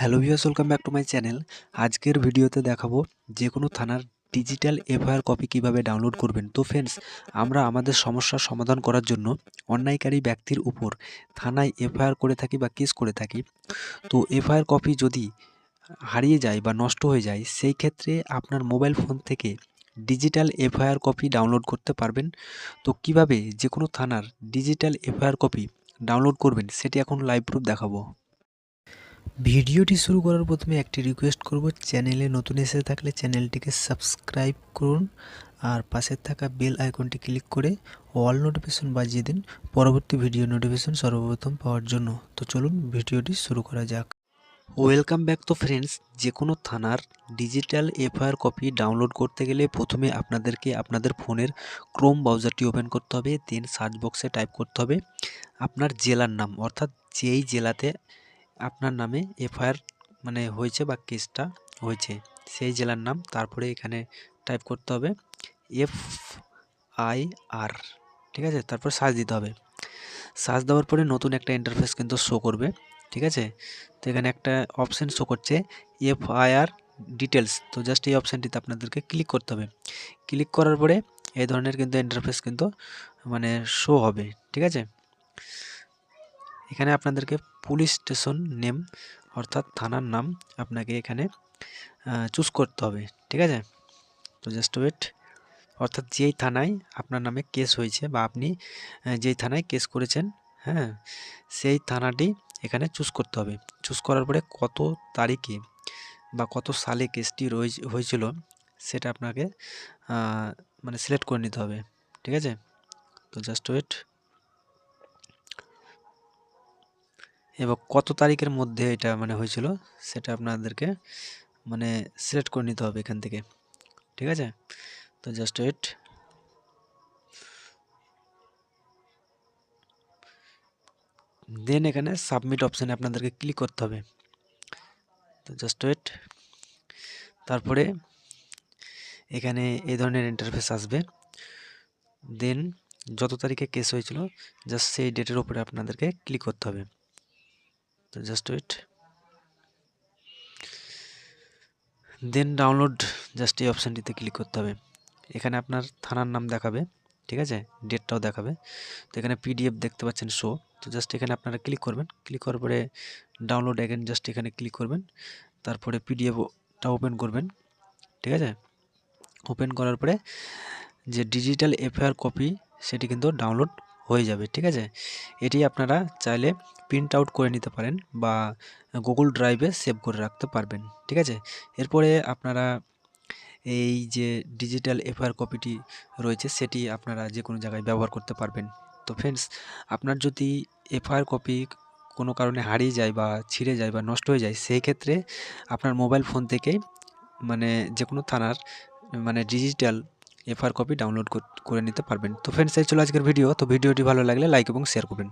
Hello viewers welcome back to my channel আজকের ভিডিওতে দেখাবো যে কোনো থানার ডিজিটাল এফআইআর কপি কীভাবে ডাউনলোড করবেন। তো ফ্রেন্ডস আমরা আমাদের সমস্যার সমাধান করার জন্য অন্যায়কারী ব্যক্তির উপর থানায় এফআইআর করে থাকি বা কেস করে থাকি। তো এফআইআর কপি যদি হারিয়ে যায় বা নষ্ট হয়ে যায়, সেই ক্ষেত্রে আপনার মোবাইল ফোন থেকে ডিজিটাল এফআইআর কপি ডাউনলোড করতে পারবেন। তো কীভাবে যে কোনো থানার ডিজিটাল এফআইআর কপি ডাউনলোড করবেন, সেটি এখন লাইভ প্রুফ দেখাবো। ভিডিওটি শুরু করার প্রথমে একটি রিকোয়েস্ট করব, চ্যানেলে নতুন এসে থাকলে চ্যানেলটিকে সাবস্ক্রাইব করুন আর পাশে থাকা বেল আইকনটি ক্লিক করে অল নোটিফিকেশন বাজিয়ে দিন, পরবর্তী ভিডিও নোটিফিকেশন সর্বপ্রথম পাওয়ার জন্য। তো চলুন ভিডিওটি শুরু করা যাক। ওয়েলকাম ব্যাক তো ফ্রেন্ডস যে কোনো থানার ডিজিটাল এফআইআর কপি ডাউনলোড করতে গেলে প্রথমে আপনাদেরকে আপনাদের ফোনের ক্রোম ব্রাউজারটি ওপেন করতে হবে দেন সার্চ বক্সে টাইপ করতে হবে। আপনার জেলার নাম, অর্থাৎ যেই জেলাতে আপনার নামে এফআইআর মানে হয়েছে বা কেসটা হয়েছে, সেই জেলার নাম, তারপরে এখানে টাইপ করতে হবে এফ আই আর ঠিক আছে? তারপর সার্চ দিতে হবে। সার্চ দেওয়ার পরে নতুন একটা ইন্টারফেস কিন্তু শো করবে, ঠিক আছে? তো এখানে একটা অপশান শো করছে এফ আই আর ডিটেলস তো জাস্ট এই অপশানটিতে আপনাদেরকে ক্লিক করতে হবে। ক্লিক করার পরে এই ধরনের কিন্তু ইন্টারফেস কিন্তু মানে শো হবে, ঠিক আছে? এখানে আপনাদেরকে পুলিশ স্টেশন নেম অর্থাৎ থানার নাম আপনাকে এখানে চুজ করতে হবে, ঠিক আছে? তো জাস্ট ওয়েট অর্থাৎ যেই থানায় আপনার নামে কেস হয়েছে বা আপনি যেই থানায় কেস করেছেন হ্যাঁ সেই থানাটি এখানে চুজ করতে হবে। চুজ করার পরে কত তারিখে বা কত সালে কেসটি হয়েছিল সেটা আপনাকে মানে সিলেক্ট করে নিতে হবে, ঠিক আছে? তো জাস্ট ওয়েট এবং কত তারিখের মধ্যে এটা মানে হয়েছিল, সেটা আপনাদেরকে মানে সিলেক্ট করে নিতে হবে এখান থেকে। ঠিক আছে? তো জাস্ট ওয়েট দেন এখানে সাবমিট অপশানে আপনাদেরকে ক্লিক করতে হবে। তো জাস্ট ওয়েট তারপরে এখানে এই ধরনের ইন্টারফেস আসবে। দেন যত তারিখে কেস হয়েছিল জাস্ট সেই ডেটের উপরে আপনাদেরকে ক্লিক করতে হবে। তো just wait then download just এই অপশানটিতে ক্লিক করতে হবে। এখানে আপনার থানার নাম দেখাবে, ঠিক আছে? ডেটটাও দেখাবে। তো এখানে পিডিএফ দেখতে পাচ্ছেন শো তো জাস্ট এখানে আপনারা ক্লিক করবেন। ক্লিক করার পরে ডাউনলোড অ্যাগেন জাস্ট এখানে ক্লিক করবেন। তারপরে পিডিএফটা ওপেন করবেন, ঠিক আছে? ওপেন করার পরে যে ডিজিটাল এফআইআর কপি সেটি কিন্তু ডাউনলোড হয়ে যাবে, ঠিক আছে? এটি আপনারা চাইলে প্রিন্ট আউট করে নিতে পারেন বা গুগল ড্রাইভে সেভ করে রাখতে পারবেন, ঠিক আছে? এরপরে আপনারা এই যে ডিজিটাল এফআইআর কপিটি রয়েছে, সেটি আপনারা যে কোনো জায়গায় ব্যবহার করতে পারবেন। তো ফ্রেন্ডস আপনার যদি এফআইআর কপি কোনো কারণে হারিয়ে যায় বা ছিঁড়ে যায় বা নষ্ট হয়ে যায়, সেই ক্ষেত্রে আপনার মোবাইল ফোন থেকেই মানে যে কোনো থানার মানে ডিজিটাল এফআইআর কপি ডাউনলোড করে নিতে পারবেন। তো ফ্রেন্ডস এই ছিল আজকের ভিডিও তো ভিডিওটি ভালো লাগলে লাইক এবং শেয়ার করবেন।